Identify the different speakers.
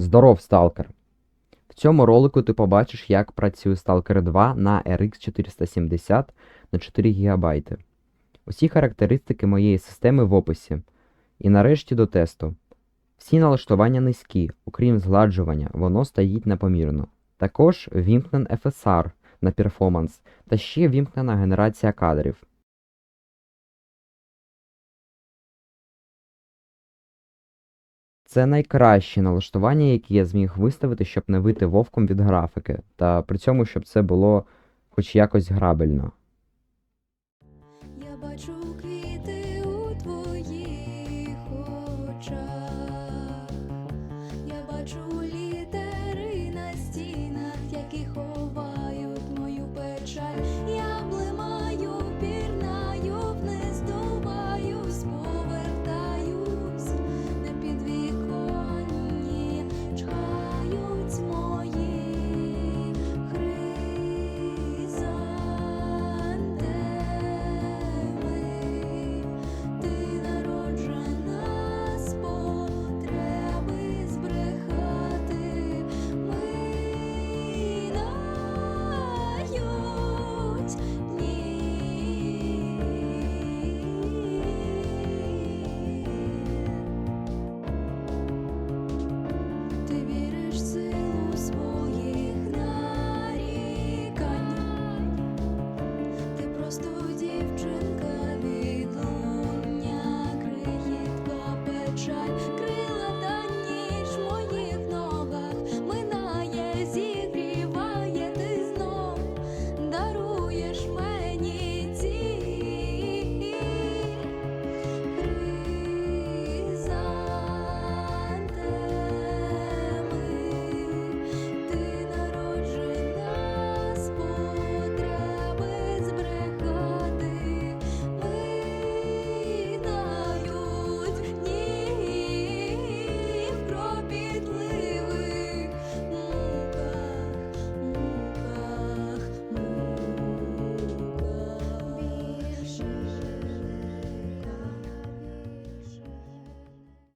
Speaker 1: Здоров, сталкер! В цьому ролику ти побачиш, як працює Stalker 2 на RX 470 на 4 ГБ. Усі характеристики моєї системи в описі. І нарешті до тесту. Всі налаштування низькі, окрім згладжування, воно стоїть непомірно. Також вімкнен FSR на перформанс та ще вімкнена генерація кадрів. Це найкраще налаштування, які я зміг виставити, щоб не вити вовком від графіки, та при цьому, щоб це було хоч якось грабельно.
Speaker 2: Я бачу квіти у твоїх очах. Я бачу просто дівчинка, відлуння, крихітка печаль.